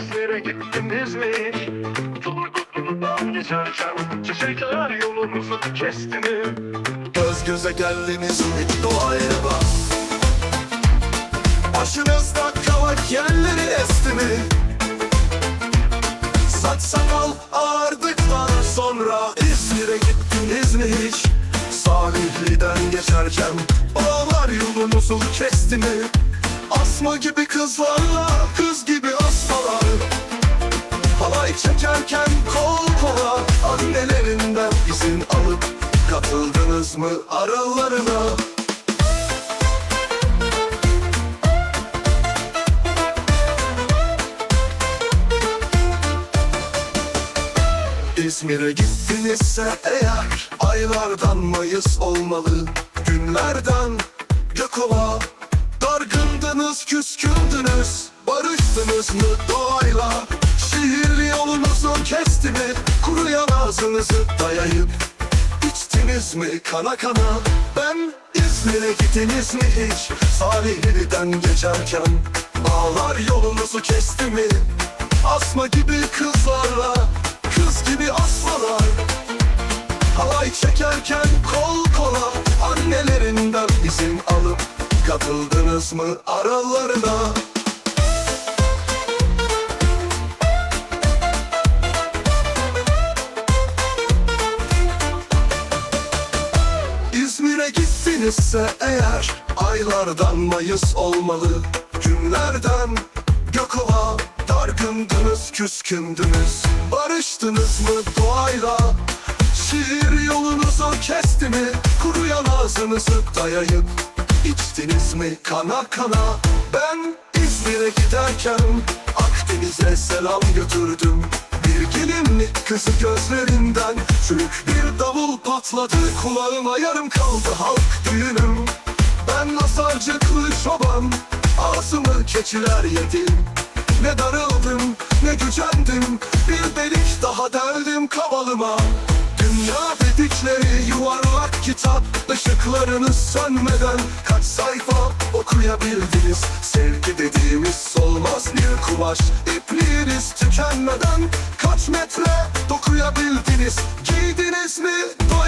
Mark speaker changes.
Speaker 1: İzmir'e gittiniz mi? Turgutlu'dan geçerken Çiçekler yolumuzu kesti mi?
Speaker 2: Göz göze geldiniz mi doğaya bak Başınızda kavak yerleri esti mi? Saç sakal ağardıktan sonra İzmir'e gittiniz mi hiç? Salihli'den geçerken Bağlar yolunuzu kesti mi? Asma gibi kızlarla kız gibi asmalar. Halay çekerken kol kola Annelerinden izin alıp Katıldınız mı aralarına? İzmir'e gittinizse eğer Aylardan Mayıs olmalı Günlerden Gökova Dargındınız küskündünüz Barıştınız mı doğayla? Şehir yolunuzu kesti mi? Kuruyan ağzınızı dayayıp İçtiniz mi kana kana? Ben İzmir'e gittiniz mi hiç? Salihli'den geçerken Bağlar yolunuzu kesti mi? Asma gibi kızlarla Kız gibi asmalar. Halay çekerken kol Katıldınız mı aralarına? İzmir'e gittinizse eğer Aylardan Mayıs olmalı. Günlerden Gökova Dargındınız küskündünüz. Barıştınız mı doğayla? Şiir yolunuzu kesti mi? Kuruyan ağzınızı dayayıp içtiniz mi kana kana? Ben İzmir'e giderken Akdeniz'e selam götürdüm. Bir gelinlik kızı gözlerinden Çürük bir davul patladı. Kulağıma yarım kaldı halk düğünüm. Ben nasarcıklı çoban ağzımı keçiler yedim. Ne darıldım ne gücendim. Bir delik daha deldim kavalıma kitap ışıklarınız sönmeden Kaç sayfa okuyabildiniz Sevgi dediğimiz solmaz bir kumaş İpliğiniz tükenmeden Kaç metre dokuyabildiniz Giydiniz mi? Doya doya